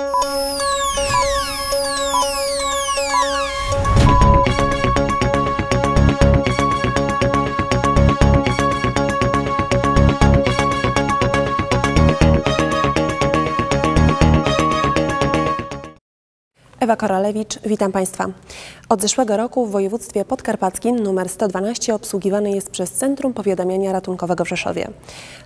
Música Ewa Koralewicz, witam Państwa. Od zeszłego roku w województwie podkarpackim numer 112 obsługiwany jest przez Centrum Powiadamiania Ratunkowego w Rzeszowie.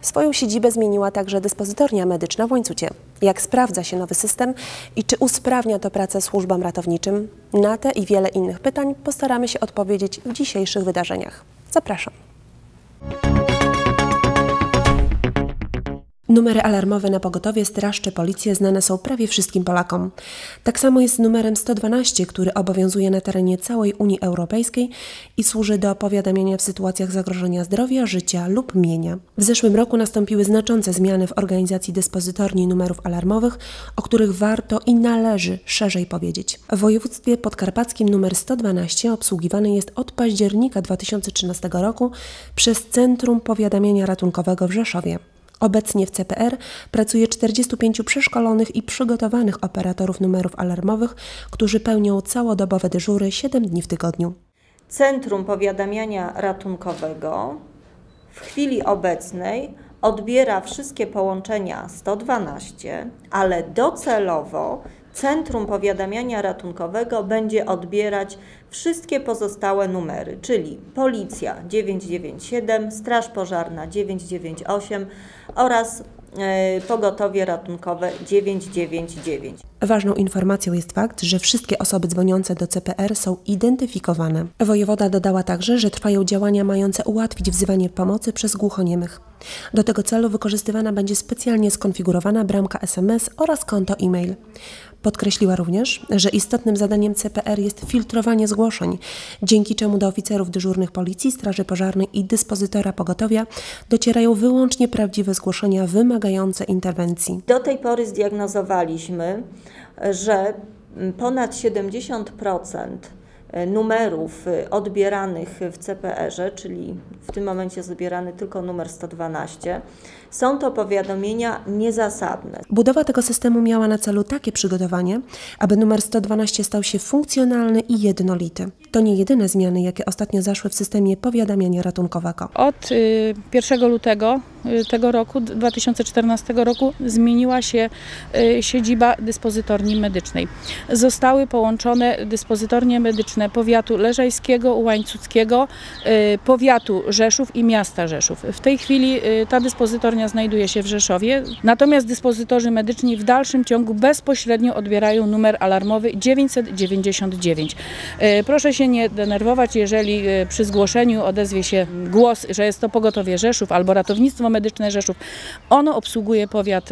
Swoją siedzibę zmieniła także dyspozytornia medyczna w Łańcucie. Jak sprawdza się nowy system i czy usprawnia to pracę służbom ratowniczym? Na te i wiele innych pytań postaramy się odpowiedzieć w dzisiejszych wydarzeniach. Zapraszam. Numery alarmowe na pogotowie, straż policję znane są prawie wszystkim Polakom. Tak samo jest z numerem 112, który obowiązuje na terenie całej Unii Europejskiej i służy do powiadamiania w sytuacjach zagrożenia zdrowia, życia lub mienia. W zeszłym roku nastąpiły znaczące zmiany w organizacji dyspozytorni numerów alarmowych, o których warto i należy szerzej powiedzieć. W województwie podkarpackim numer 112 obsługiwany jest od października 2013 roku przez Centrum Powiadamiania Ratunkowego w Rzeszowie. Obecnie w CPR pracuje 45 przeszkolonych i przygotowanych operatorów numerów alarmowych, którzy pełnią całodobowe dyżury 7 dni w tygodniu. Centrum Powiadamiania Ratunkowego w chwili obecnej odbiera wszystkie połączenia 112, ale docelowo Centrum Powiadamiania Ratunkowego będzie odbierać wszystkie pozostałe numery, czyli Policja 997, Straż Pożarna 998 oraz e, Pogotowie Ratunkowe 999. Ważną informacją jest fakt, że wszystkie osoby dzwoniące do CPR są identyfikowane. Wojewoda dodała także, że trwają działania mające ułatwić wzywanie pomocy przez głuchoniemych. Do tego celu wykorzystywana będzie specjalnie skonfigurowana bramka SMS oraz konto e-mail. Podkreśliła również, że istotnym zadaniem CPR jest filtrowanie zgłoszeń, dzięki czemu do oficerów dyżurnych Policji, Straży Pożarnej i dyspozytora pogotowia docierają wyłącznie prawdziwe zgłoszenia wymagające interwencji. Do tej pory zdiagnozowaliśmy, że ponad 70% numerów odbieranych w CPR-ze, czyli w tym momencie jest odbierany tylko numer 112, są to powiadomienia niezasadne. Budowa tego systemu miała na celu takie przygotowanie, aby numer 112 stał się funkcjonalny i jednolity. To nie jedyne zmiany, jakie ostatnio zaszły w systemie powiadamiania ratunkowego. Od 1 y, lutego y, tego roku, 2014 roku, zmieniła się y, siedziba dyspozytorni medycznej. Zostały połączone dyspozytornie medyczne powiatu leżajskiego, łańcuckiego, powiatu Rzeszów i miasta Rzeszów. W tej chwili ta dyspozytornia znajduje się w Rzeszowie, natomiast dyspozytorzy medyczni w dalszym ciągu bezpośrednio odbierają numer alarmowy 999. E, proszę się nie denerwować, jeżeli przy zgłoszeniu odezwie się głos, że jest to pogotowie Rzeszów albo ratownictwo medyczne Rzeszów. Ono obsługuje powiat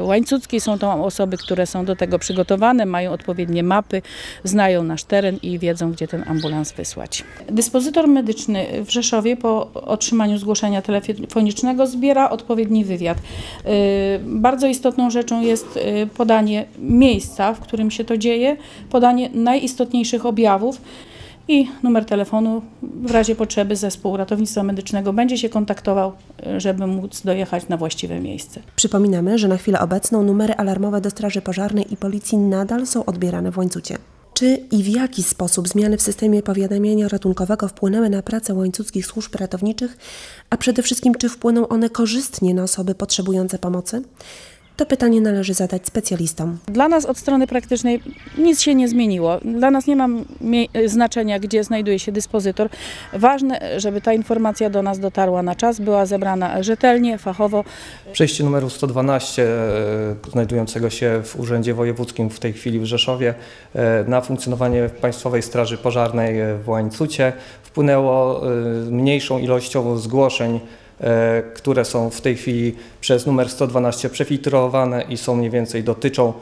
łańcucki, są to osoby, które są do tego przygotowane, mają odpowiednie mapy, znają nasz teren i wiedzą, gdzie ten ambulans wysłać. Dyspozytor medyczny w Rzeszowie po otrzymaniu zgłoszenia telefonicznego zbiera odpowiedni wywiad. Y, bardzo istotną rzeczą jest y, podanie miejsca, w którym się to dzieje, podanie najistotniejszych objawów i numer telefonu. W razie potrzeby zespół ratownictwa medycznego będzie się kontaktował, y, żeby móc dojechać na właściwe miejsce. Przypominamy, że na chwilę obecną numery alarmowe do Straży Pożarnej i Policji nadal są odbierane w łańcucie. Czy i w jaki sposób zmiany w systemie powiadamiania ratunkowego wpłynęły na pracę łańcuckich służb ratowniczych, a przede wszystkim czy wpłyną one korzystnie na osoby potrzebujące pomocy? To pytanie należy zadać specjalistom. Dla nas od strony praktycznej nic się nie zmieniło. Dla nas nie ma znaczenia, gdzie znajduje się dyspozytor. Ważne, żeby ta informacja do nas dotarła na czas, była zebrana rzetelnie, fachowo. Przejście numeru 112 e, znajdującego się w Urzędzie Wojewódzkim w tej chwili w Rzeszowie e, na funkcjonowanie Państwowej Straży Pożarnej w Łańcucie wpłynęło e, mniejszą ilością zgłoszeń które są w tej chwili przez numer 112 przefiltrowane i są mniej więcej dotyczą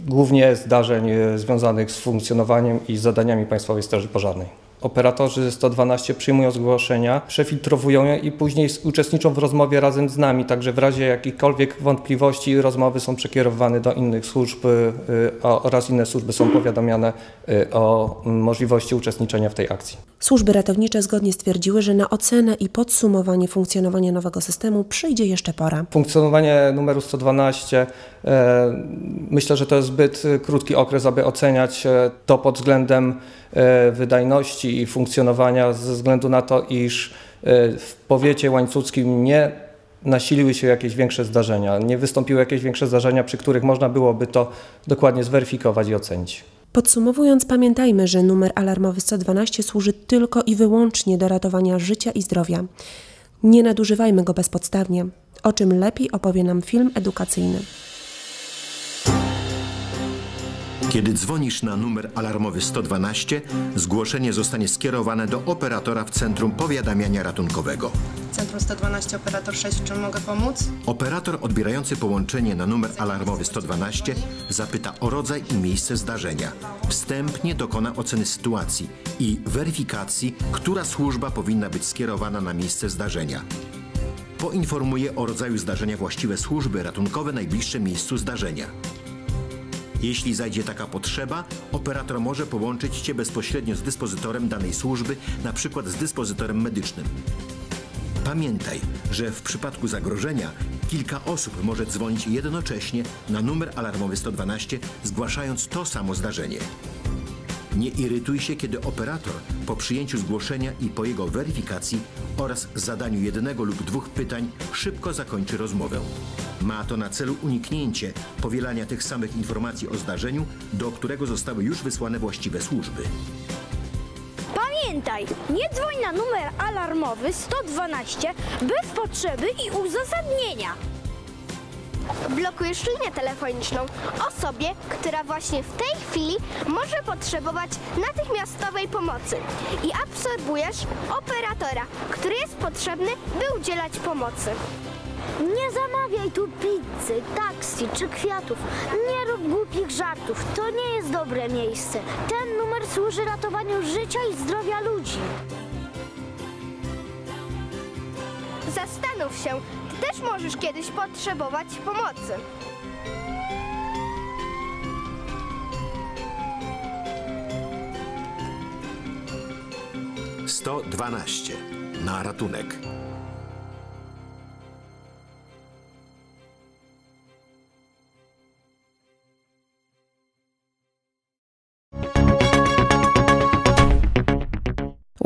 głównie zdarzeń e, związanych z funkcjonowaniem i zadaniami Państwowej Straży Pożarnej. Operatorzy 112 przyjmują zgłoszenia, przefiltrowują je i później uczestniczą w rozmowie razem z nami, także w razie jakichkolwiek wątpliwości rozmowy są przekierowane do innych służb y, oraz inne służby są powiadamiane y, o możliwości uczestniczenia w tej akcji. Służby ratownicze zgodnie stwierdziły, że na ocenę i podsumowanie funkcjonowania nowego systemu przyjdzie jeszcze pora. Funkcjonowanie numeru 112 e, myślę, że to jest zbyt krótki okres, aby oceniać e, to pod względem wydajności i funkcjonowania ze względu na to, iż w powiecie łańcuckim nie nasiliły się jakieś większe zdarzenia, nie wystąpiły jakieś większe zdarzenia, przy których można byłoby to dokładnie zweryfikować i ocenić. Podsumowując, pamiętajmy, że numer alarmowy 112 służy tylko i wyłącznie do ratowania życia i zdrowia. Nie nadużywajmy go bezpodstawnie, o czym lepiej opowie nam film edukacyjny. Kiedy dzwonisz na numer alarmowy 112, zgłoszenie zostanie skierowane do operatora w Centrum Powiadamiania Ratunkowego. Centrum 112, operator 6, w czym mogę pomóc? Operator odbierający połączenie na numer alarmowy 112 zapyta o rodzaj i miejsce zdarzenia. Wstępnie dokona oceny sytuacji i weryfikacji, która służba powinna być skierowana na miejsce zdarzenia. Poinformuje o rodzaju zdarzenia właściwe służby ratunkowe najbliższe miejscu zdarzenia. Jeśli zajdzie taka potrzeba, operator może połączyć Cię bezpośrednio z dyspozytorem danej służby, na przykład z dyspozytorem medycznym. Pamiętaj, że w przypadku zagrożenia kilka osób może dzwonić jednocześnie na numer alarmowy 112, zgłaszając to samo zdarzenie. Nie irytuj się, kiedy operator po przyjęciu zgłoszenia i po jego weryfikacji oraz zadaniu jednego lub dwóch pytań szybko zakończy rozmowę. Ma to na celu uniknięcie powielania tych samych informacji o zdarzeniu, do którego zostały już wysłane właściwe służby. Pamiętaj, nie dzwoń na numer alarmowy 112 bez potrzeby i uzasadnienia. Blokujesz linię telefoniczną osobie, która właśnie w tej chwili może potrzebować natychmiastowej pomocy i absorbujesz operatora, który jest potrzebny, by udzielać pomocy. Nie zamawiaj tu pizzy, taksi czy kwiatów. Nie rób głupich żartów. To nie jest dobre miejsce. Ten numer służy ratowaniu życia i zdrowia ludzi. Zastanów się, ty też możesz kiedyś potrzebować pomocy. Sto dwanaście na ratunek.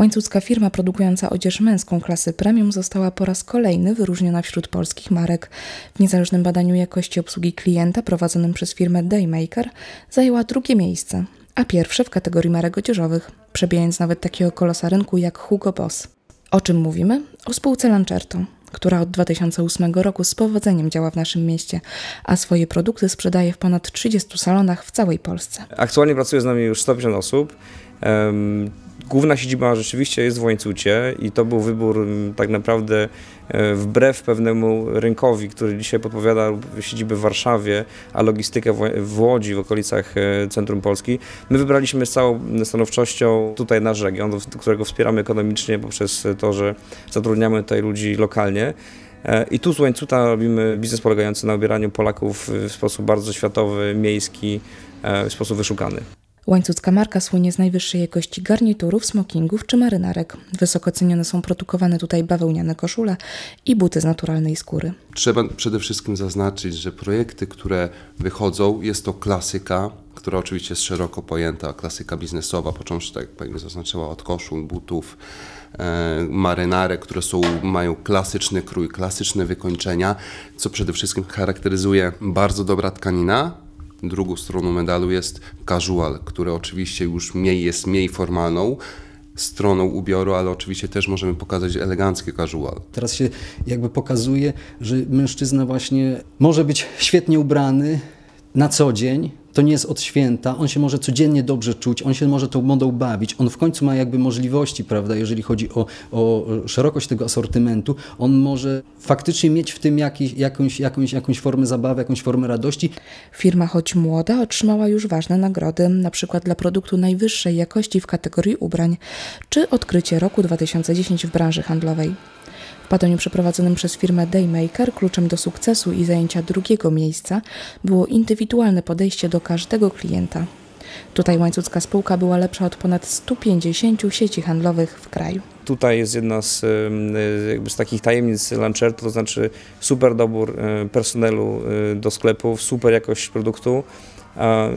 Łańcucka firma produkująca odzież męską klasy premium została po raz kolejny wyróżniona wśród polskich marek. W niezależnym badaniu jakości obsługi klienta prowadzonym przez firmę Daymaker zajęła drugie miejsce, a pierwsze w kategorii marek odzieżowych, przebijając nawet takiego kolosa rynku jak Hugo Boss. O czym mówimy? O spółce Lancerto, która od 2008 roku z powodzeniem działa w naszym mieście, a swoje produkty sprzedaje w ponad 30 salonach w całej Polsce. Aktualnie pracuje z nami już 150 osób. Główna siedziba rzeczywiście jest w Łańcucie i to był wybór mm, tak naprawdę e, wbrew pewnemu rynkowi, który dzisiaj podpowiada siedzibę w Warszawie, a logistykę w Łodzi, w okolicach e, centrum Polski. My wybraliśmy z całą stanowczością tutaj nasz region, którego wspieramy ekonomicznie poprzez to, że zatrudniamy tutaj ludzi lokalnie. E, I tu z Łańcuta robimy biznes polegający na obieraniu Polaków w sposób bardzo światowy, miejski, w sposób wyszukany. Łańcucka marka słynie z najwyższej jakości garniturów, smokingów czy marynarek. Wysoko cenione są produkowane tutaj bawełniane koszule i buty z naturalnej skóry. Trzeba przede wszystkim zaznaczyć, że projekty, które wychodzą, jest to klasyka, która oczywiście jest szeroko pojęta, klasyka biznesowa, począwszy, tak jak Pani zaznaczyła, od koszul, butów, e, marynarek, które są, mają klasyczny krój, klasyczne wykończenia, co przede wszystkim charakteryzuje bardzo dobra tkanina, Drugą stroną medalu jest casual, który oczywiście już mniej jest mniej formalną stroną ubioru, ale oczywiście też możemy pokazać elegancki casual. Teraz się jakby pokazuje, że mężczyzna właśnie może być świetnie ubrany na co dzień, to nie jest od święta, on się może codziennie dobrze czuć, on się może tą modą bawić, on w końcu ma jakby możliwości, prawda, jeżeli chodzi o, o szerokość tego asortymentu, on może faktycznie mieć w tym jakiś, jakąś, jakąś, jakąś formę zabawy, jakąś formę radości. Firma, choć młoda, otrzymała już ważne nagrody, na przykład dla produktu najwyższej jakości w kategorii ubrań, czy odkrycie roku 2010 w branży handlowej. W badaniu przeprowadzonym przez firmę Daymaker kluczem do sukcesu i zajęcia drugiego miejsca było indywidualne podejście do każdego klienta. Tutaj łańcucka spółka była lepsza od ponad 150 sieci handlowych w kraju. Tutaj jest jedna z, jakby z takich tajemnic Lancerto, to znaczy super dobór e, personelu e, do sklepów, super jakość produktu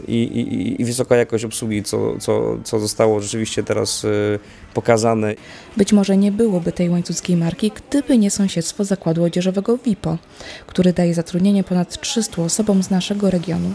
i, i, i wysoka jakość obsługi, co, co, co zostało rzeczywiście teraz e, pokazane. Być może nie byłoby tej łańcuckiej marki, gdyby nie sąsiedztwo zakładu odzieżowego WIPO, który daje zatrudnienie ponad 300 osobom z naszego regionu.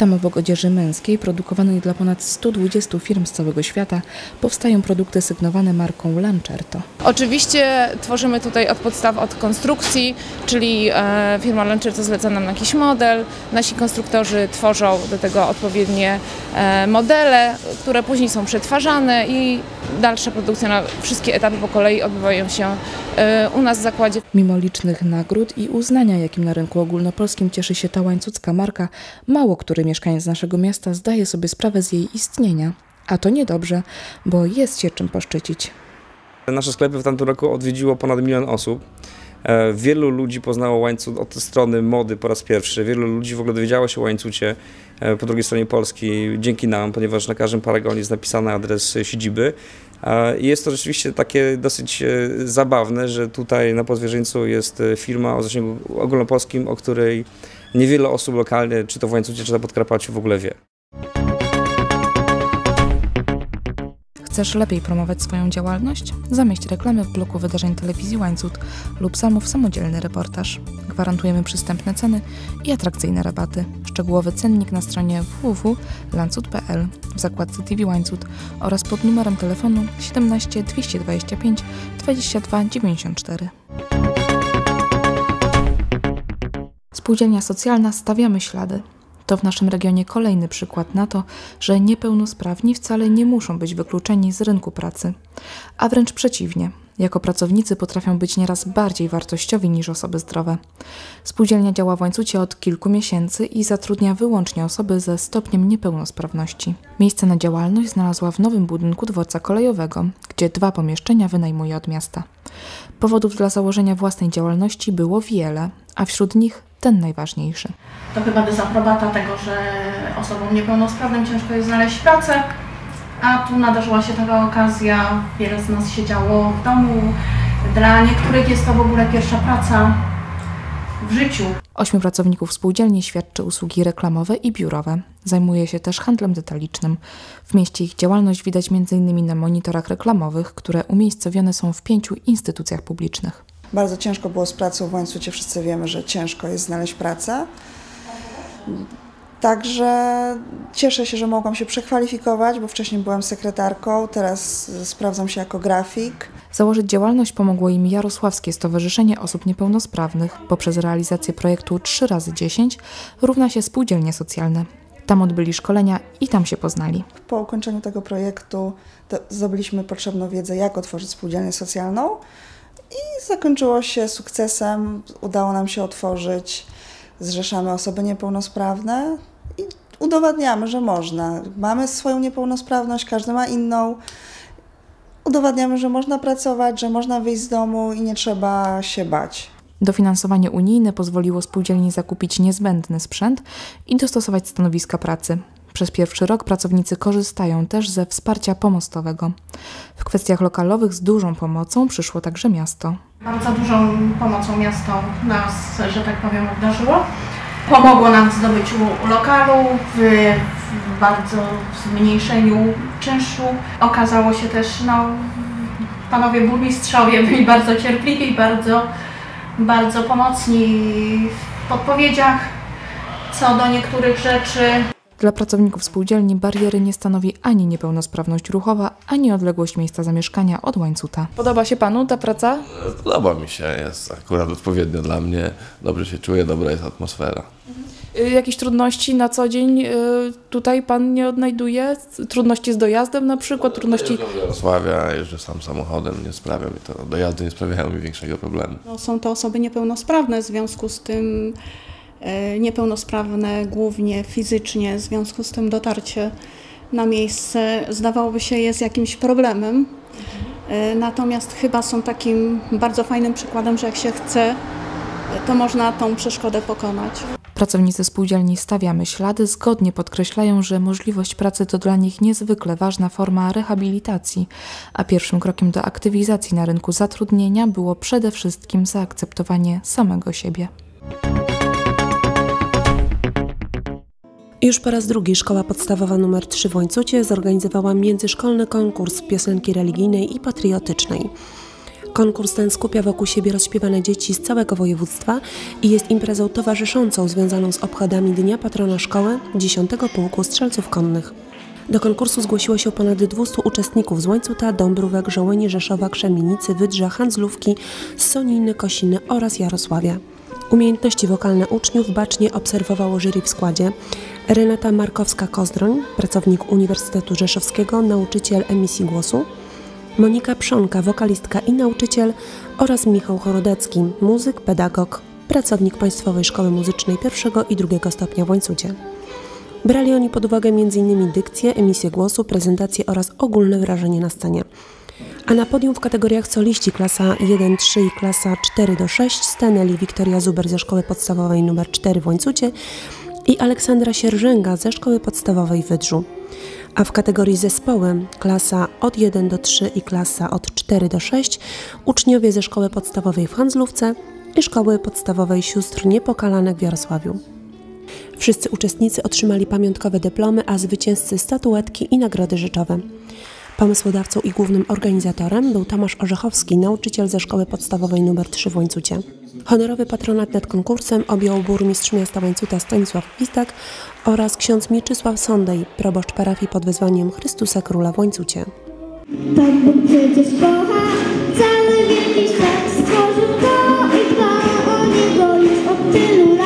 Tam obok odzieży męskiej, produkowanej dla ponad 120 firm z całego świata, powstają produkty sygnowane marką Lancerto. Oczywiście tworzymy tutaj od podstaw od konstrukcji, czyli e, firma Lancerto zleca nam jakiś model, nasi konstruktorzy tworzą do tego odpowiednie e, modele, które później są przetwarzane i dalsza produkcja na wszystkie etapy po kolei odbywają się e, u nas w zakładzie. Mimo licznych nagród i uznania, jakim na rynku ogólnopolskim cieszy się ta łańcucka marka, mało który mieszkaniec naszego miasta zdaje sobie sprawę z jej istnienia. A to niedobrze, bo jest się czym poszczycić. Nasze sklepy w tamtym roku odwiedziło ponad milion osób. E, wielu ludzi poznało łańcuch od strony mody po raz pierwszy. Wielu ludzi w ogóle dowiedziało się o łańcucie e, po drugiej stronie Polski dzięki nam, ponieważ na każdym paragonie jest napisany adres siedziby. I jest to rzeczywiście takie dosyć e, zabawne, że tutaj na Podwierzyńcu jest firma o zasięgu ogólnopolskim, o której niewiele osób lokalnie, czy to w Łańcucie, czy na Podkarpaciu w ogóle wie. Chcesz lepiej promować swoją działalność? Zamieść reklamy w bloku wydarzeń telewizji Łańcut lub zamów samodzielny reportaż. Gwarantujemy przystępne ceny i atrakcyjne rabaty. Szczegółowy cennik na stronie www.lancut.pl w zakładce TV Łańcut oraz pod numerem telefonu 17 225 22 94. Spółdzielnia socjalna Stawiamy Ślady. To w naszym regionie kolejny przykład na to, że niepełnosprawni wcale nie muszą być wykluczeni z rynku pracy, a wręcz przeciwnie. Jako pracownicy potrafią być nieraz bardziej wartościowi niż osoby zdrowe. Spółdzielnia działa w łańcucie od kilku miesięcy i zatrudnia wyłącznie osoby ze stopniem niepełnosprawności. Miejsce na działalność znalazła w nowym budynku dworca kolejowego, gdzie dwa pomieszczenia wynajmuje od miasta. Powodów dla założenia własnej działalności było wiele, a wśród nich ten najważniejszy. To chyba dezaprobata tego, że osobom niepełnosprawnym ciężko jest znaleźć pracę, a tu nadarzyła się taka okazja, wiele z nas siedziało w domu. Dla niektórych jest to w ogóle pierwsza praca w życiu. Ośmiu pracowników spółdzielni świadczy usługi reklamowe i biurowe. Zajmuje się też handlem detalicznym. W mieście ich działalność widać m.in. na monitorach reklamowych, które umiejscowione są w pięciu instytucjach publicznych. Bardzo ciężko było z pracą w łańcucie, wszyscy wiemy, że ciężko jest znaleźć pracę. Także cieszę się, że mogłam się przekwalifikować, bo wcześniej byłam sekretarką, teraz sprawdzam się jako grafik. Założyć działalność pomogło im Jarosławskie Stowarzyszenie Osób Niepełnosprawnych. Poprzez realizację projektu 3 razy 10 równa się spółdzielnie socjalne. Tam odbyli szkolenia i tam się poznali. Po ukończeniu tego projektu zdobyliśmy potrzebną wiedzę, jak otworzyć spółdzielnię socjalną zakończyło się sukcesem. Udało nam się otworzyć, zrzeszamy osoby niepełnosprawne i udowadniamy, że można. Mamy swoją niepełnosprawność, każdy ma inną. Udowadniamy, że można pracować, że można wyjść z domu i nie trzeba się bać. Dofinansowanie unijne pozwoliło spółdzielni zakupić niezbędny sprzęt i dostosować stanowiska pracy. Przez pierwszy rok pracownicy korzystają też ze wsparcia pomostowego. W kwestiach lokalowych z dużą pomocą przyszło także miasto. Bardzo dużą pomocą miasto nas, że tak powiem, obdarzyło. Pomogło nam w zdobyciu lokalu, w, w bardzo zmniejszeniu czynszu. Okazało się też, no, panowie burmistrzowie byli bardzo cierpliwi, bardzo, bardzo pomocni w podpowiedziach co do niektórych rzeczy. Dla pracowników spółdzielni bariery nie stanowi ani niepełnosprawność ruchowa, ani odległość miejsca zamieszkania od łańcuta. Podoba się Panu ta praca? Podoba mi się, jest akurat odpowiednio dla mnie. Dobrze się czuję, dobra jest atmosfera. Y, jakieś trudności na co dzień y, tutaj pan nie odnajduje? Trudności z dojazdem na przykład? Trudności... Jarosławia, jeżdżę sam samochodem, nie sprawia mi to, dojazdy nie sprawiają mi większego problemu. No, są to osoby niepełnosprawne, w związku z tym niepełnosprawne głównie fizycznie, w związku z tym dotarcie na miejsce zdawałoby się jest jakimś problemem. E, natomiast chyba są takim bardzo fajnym przykładem, że jak się chce, to można tą przeszkodę pokonać. Pracownicy spółdzielni Stawiamy Ślady zgodnie podkreślają, że możliwość pracy to dla nich niezwykle ważna forma rehabilitacji, a pierwszym krokiem do aktywizacji na rynku zatrudnienia było przede wszystkim zaakceptowanie samego siebie. Już po raz drugi Szkoła Podstawowa nr 3 w Łańcucie zorganizowała międzyszkolny konkurs piosenki religijnej i patriotycznej. Konkurs ten skupia wokół siebie rozśpiewane dzieci z całego województwa i jest imprezą towarzyszącą związaną z obchodami Dnia Patrona Szkoły 10 Pułku Strzelców Konnych. Do konkursu zgłosiło się ponad 200 uczestników z Łańcuta, Dąbrówek, Żołeni, Rzeszowa, Krzemienicy, Wydrza, Handzlówki, Soniny, Kosiny oraz Jarosławia. Umiejętności wokalne uczniów bacznie obserwowało jury w składzie Renata Markowska-Kozdroń, pracownik Uniwersytetu Rzeszowskiego, nauczyciel emisji głosu, Monika Przonka, wokalistka i nauczyciel oraz Michał Chorodecki, muzyk, pedagog, pracownik Państwowej Szkoły Muzycznej pierwszego i drugiego stopnia w Łańcucie. Brali oni pod uwagę m.in. dykcję, emisję głosu, prezentację oraz ogólne wrażenie na scenie. A na podium w kategoriach soliści klasa 1-3 i klasa 4-6 stanęli Wiktoria Zuber ze Szkoły Podstawowej nr 4 w Łańcucie i Aleksandra Sierżęga ze Szkoły Podstawowej Wydrzu a w kategorii zespoły klasa od 1 do 3 i klasa od 4 do 6 uczniowie ze szkoły podstawowej w Handzlówce i szkoły podstawowej sióstr Niepokalanek w Jarosławiu. Wszyscy uczestnicy otrzymali pamiątkowe dyplomy, a zwycięzcy statuetki i nagrody rzeczowe. Pomysłodawcą i głównym organizatorem był Tomasz Orzechowski, nauczyciel ze szkoły podstawowej nr 3 w Łańcucie. Honorowy patronat nad konkursem objął burmistrz miasta Łańcuta Stanisław Gwizdek oraz ksiądz Mieczysław Sondej, proboszcz parafii pod wezwaniem Chrystusa Króla w Łańcucie. Tak Bóg przecież kocha cały wielki świat, stworzył i o niego już od tylu